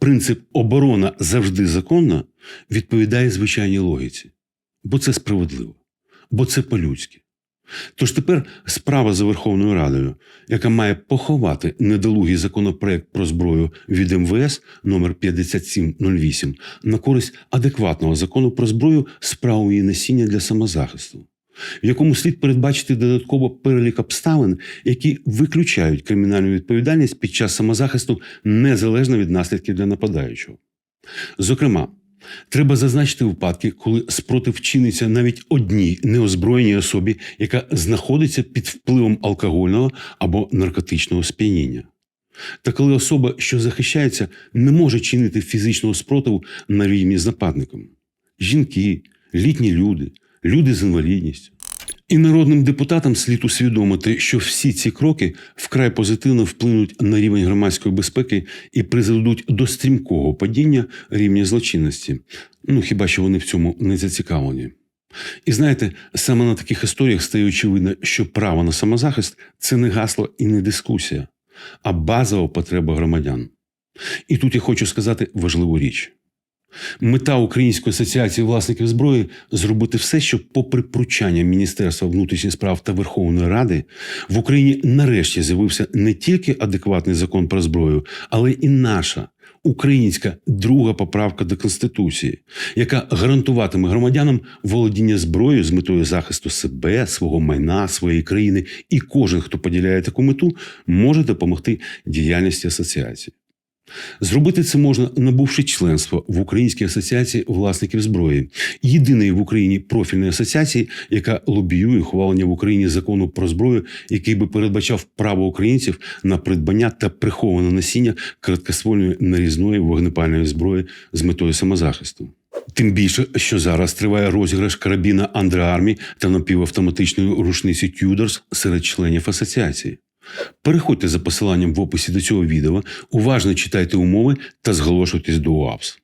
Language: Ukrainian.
принцип оборона завжди законна відповідає звичайній логіці, бо це справедливо, бо це по-людськи. Тож тепер справа за Верховною Радою, яка має поховати недолугий законопроект про зброю від МВС номер 5708 на користь адекватного закону про зброю з правом її носіння для самозахисту, в якому слід передбачити додатково перелік обставин, які виключають кримінальну відповідальність під час самозахисту незалежно від наслідків для нападаючого. Зокрема, Треба зазначити випадки, коли спротив чиниться навіть одній неозброєній особі, яка знаходиться під впливом алкогольного або наркотичного сп'яніння. Та коли особа, що захищається, не може чинити фізичного спротиву на рівні з нападником. Жінки, літні люди, люди з інвалідністю. І народним депутатам слід усвідомити, що всі ці кроки вкрай позитивно вплинуть на рівень громадської безпеки і призведуть до стрімкого падіння рівня злочинності. Ну хіба що вони в цьому не зацікавлені. І знаєте, саме на таких історіях стає очевидно, що право на самозахист це не гасло і не дискусія, а базова потреба громадян. І тут я хочу сказати важливу річ. Мета Української асоціації власників зброї зробити все, щоб, попри пручання Міністерства внутрішніх справ та Верховної Ради, в Україні нарешті з'явився не тільки адекватний закон про зброю, але і наша українська друга поправка до Конституції, яка гарантуватиме громадянам володіння зброєю з метою захисту себе, свого майна, своєї країни, і кожен, хто поділяє таку мету, може допомогти діяльності асоціації. Зробити це можна, набувши членство в Українській асоціації власників зброї, єдиної в Україні профільної асоціації, яка лобіює ухвалення в Україні закону про зброю, який би передбачав право українців на придбання та приховане носіння короткоствольної нарізної вогнепальної зброї з метою самозахисту. Тим більше, що зараз триває розіграш карабіна Андреармі та напівавтоматичної рушниці Тюдорс серед членів асоціації. Переходьте за посиланням в описі до цього відео, уважно читайте умови та зголошуйтесь до УАПС.